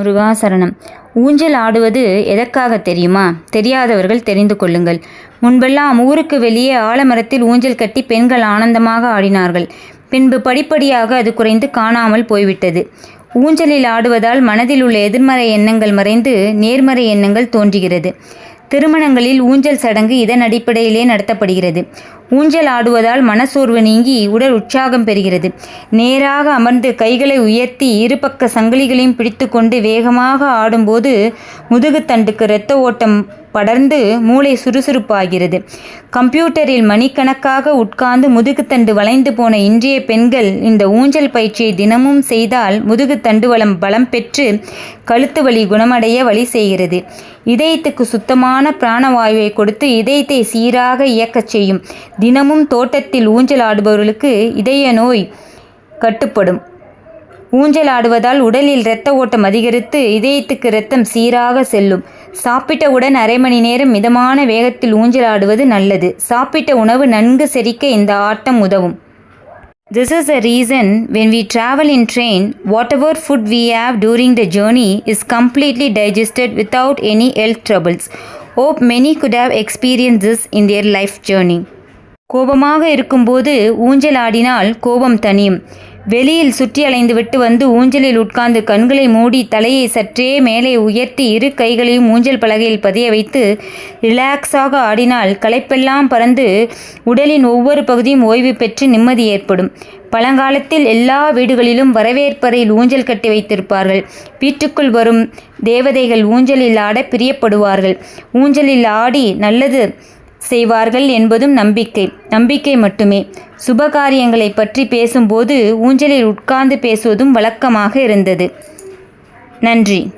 முருகாசரணம். ஊஞ்சல் ஆடுவது எதற்காக தெரியுமா? தெரியாதவர்கள் தெரிந்து கொள்ளுங்கள். முன்பெல்லாம் ஊருக்கு வெளியே ஆலமரத்தில் ஊஞ்சல் கட்டி பெண்கள் ஆனந்தமாக ஆடினார்கள். பின்பு படிப்படியாக அது குறைந்து காணாமல் போய்விட்டது. ஊஞ்சலில் ஆடுவதால் மனதில் உள்ள எதிர்மறை எண்ணங்கள் மறைந்து நேர்மறை எண்ணங்கள் தோன்றுகிறது. திருமணங்களில் ஊஞ்சல் சடங்கு இதன் அடிப்படையிலே நடத்தப்படுகிறது. ஊஞ்சல் ஆடுவதால் மனசோர்வு நீங்கி உடல் உற்சாகம் பெறுகிறது. நேராக அமர்ந்து கைகளை உயர்த்தி இருபக்க சங்கிலிகளையும் பிடித்துக்கொண்டு வேகமாக ஆடும்போது முதுகுத்தண்டுக்கு இரத்த ஓட்டம் படர்ந்து மூளை சுறுசுறுப்பாகிறது. கம்ப்யூட்டரில் மணிக்கணக்காக உட்கார்ந்து முதுகுத்தண்டு வளைந்து போன இன்றைய பெண்கள் இந்த ஊஞ்சல் பயிற்சியை தினமும் செய்தால் முதுகுத்தண்டு வளம் பலம் பெற்று கழுத்து வலி குணமடைய வழி செய்கிறது. இதயத்துக்கு சுத்தமான பிராணவாயுவை கொடுத்து இதயத்தை சீராக இயக்கச் செய்யும். தினமும் தோட்டத்தில் ஊஞ்சல் ஆடுபவர்களுக்கு இதய நோய் கட்டுப்படும் ஊஞ்சல் ஆடுவதால் உடலில் இரத்த ஓட்டம் அதிகரித்து இதயத்துக்கு இரத்தம் சீராக செல்லும் சாப்பிட்டவுடன் அரை மணி நேரம் மிதமான வேகத்தில் ஊஞ்சல் ஆடுவது நல்லது சாப்பிட்ட உணவு நன்கு செரிக்க இந்த ஆட்டம் உதவும் this is a reason when we travel in train whatever food we have during the journey is completely digested without any health troubles hope many could have experience this in their life journey கோபமாக இருக்கும்போது ஊஞ்சல் ஆடினால் கோபம் தனியும் வெளியில் சுற்றி அலைந்துவிட்டு வந்து ஊஞ்சலில் உட்கார்ந்து கண்களை மூடி தலையை சற்றே மேலே உயர்த்தி இரு கைகளையும் ஊஞ்சல் பலகையில் பதிய வைத்து ரிலாக்ஸாக ஆடினால் களைப்பெல்லாம் பறந்து உடலின் ஒவ்வொரு பகுதியும் ஓய்வு பெற்று நிம்மதி ஏற்படும். பழங்காலத்தில் எல்லா வீடுகளிலும் வரவேற்பறையில் ஊஞ்சல் கட்டி வைத்திருப்பார்கள். வீட்டுக்குள் வரும் தேவதைகள் ஊஞ்சலில் ஆட பிரியப்படுவார்கள். ஊஞ்சலில் ஆடி நல்லது செய்வார்கள் என்பதும் நம்பிக்கை. நம்பிக்கை மட்டுமே. சுபகாரியங்களை பற்றி பேசும்போது ஊஞ்சலில் உட்கார்ந்து பேசுவதும் வழக்கமாக இருந்தது. நன்றி.